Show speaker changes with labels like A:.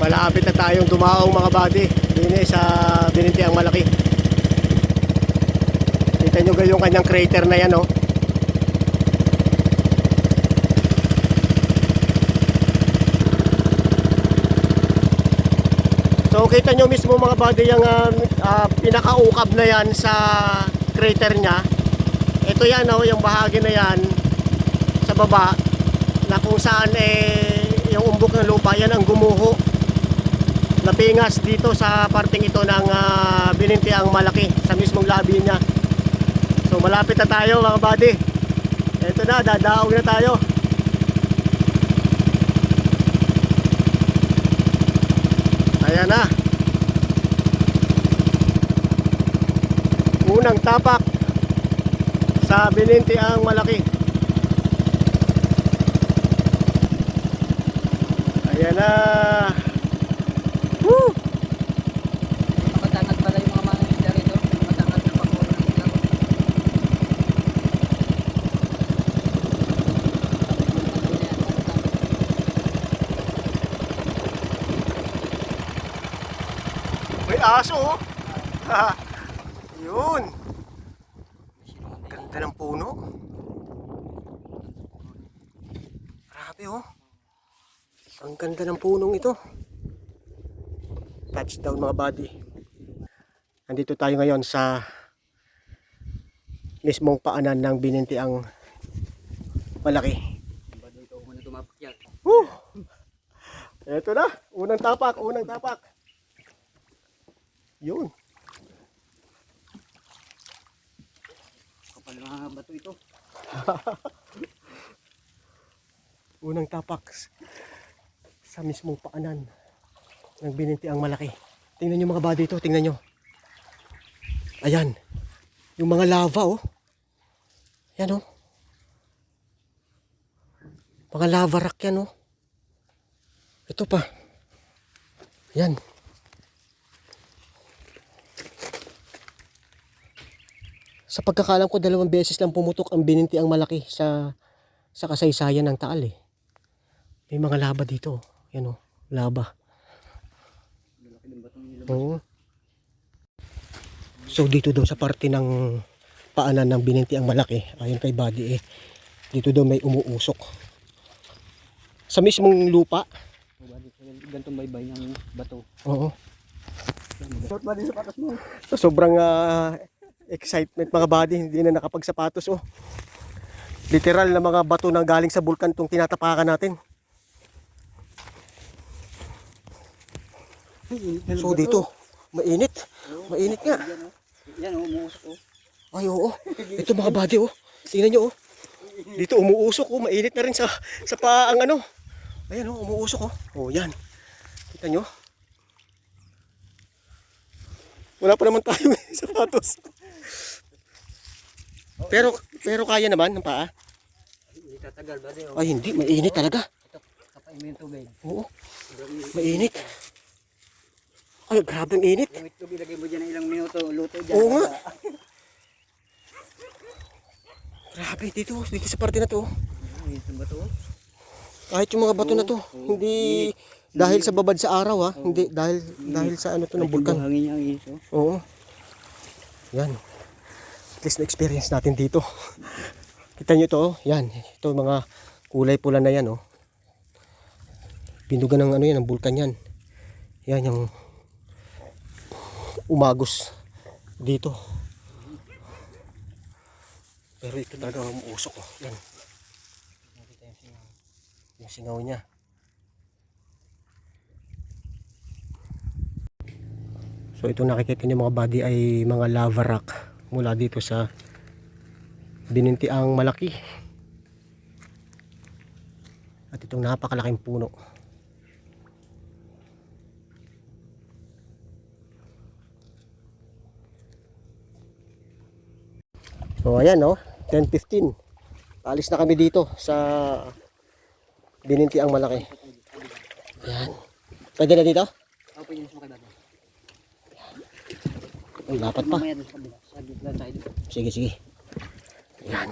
A: Malapit na tayong dumaong mga buddy. Dini sa bininti ang malaki. Kita nyo yung kanyang crater na yan, oh. So kita nyo mismo mga buddy yung ah, ah, pinakaukab na yan sa crater niya. Ito yan oh, yung bahagi na yan sa baba na kung saan eh yung umbok ng lupa yan ang gumuho napingas dito sa parting ito ng uh, binintiang malaki sa mismong labi niya. So malapit na tayo mga buddy. Ito na, dadaog na tayo. Ayan na. Unang tapak sa binintiang malaki. Ayan na. Woo!
B: Matangat pala yung mga mga isda rito. Matangat na pag ng isda.
A: May aso oh. Yun. Ganda ng puno. Grabe oh. Ang ganda ng punong ito. Touchdown mga buddy. Nandito tayo ngayon sa mismong paanan ng bininti ang malaki. Woo! Ito na, unang tapak, unang tapak. Yun.
B: Kapal mga bato ito.
A: Unang tapak sa mismong paanan ng bininti ang malaki. Tingnan nyo mga body ito, tingnan nyo. Ayan. Yung mga lava oh. Yan oh. Mga lava rock yan oh. Ito pa. Yan. Sa pagkakalam ko, dalawang beses lang pumutok ang bininti ang malaki sa sa kasaysayan ng Taal eh. May mga laba dito. Yan oh, laba. Oo. So dito daw sa parte ng paanan ng bininti ang malaki, ayon kay Buddy eh, dito daw may umuusok. Sa mismong lupa.
B: Gantong baybay ng bato.
A: Oo. So, sobrang ah, excitement mga buddy, hindi na nakapagsapatos oh. Literal na mga bato na galing sa bulkan tong tinatapakan natin. So dito, mainit. Mainit nga.
B: Yan o. Yan o, umuusok o.
A: Ay, oo. Ito mga buddy, oh. Tingnan nyo, oh. Dito umuusok, oh. Mainit na rin sa, sa paang ano. Ayan, oh. Umuusok, oh. Oh, yan. Kita nyo. Wala pa naman tayo eh, sapatos. Pero, pero kaya naman ng paa.
B: Hindi tatagal ba din o.
A: Ay, hindi. Mainit talaga.
B: Kapain mo yung tubig.
A: Oo. Mainit. Ay, grabe ang init.
B: Yung itlog ilagay mo dyan ng ilang minuto, luto dyan.
A: Oo nga. Grabe, dito. Dito sa parte na to.
B: Ito ba to?
A: Kahit yung mga bato na to, hindi dahil sa babad sa araw ha, hindi dahil dahil sa ano to ng bulkan.
B: Hangin niya ang iso.
A: Oo. Yan. At least na-experience natin dito. Kita nyo to, oh. yan. Ito mga kulay pula na yan oh. Binuga ng ano yan, ng bulkan yan. Yan yung umagos dito. Pero ito talaga umuusok oh. Yan. Yung singaw niya. So ito nakikita niyo mga body ay mga lava rock mula dito sa binintiang malaki. At itong napakalaking puno. So ayan no, 10.15. Alis na kami dito sa binintiang malaki. Ayan. Pwede na dito?
B: Ako pwede mas makibaba.
A: Pa.
B: Kabila. Sa gitna tayo.
A: Sige, sige. Yan.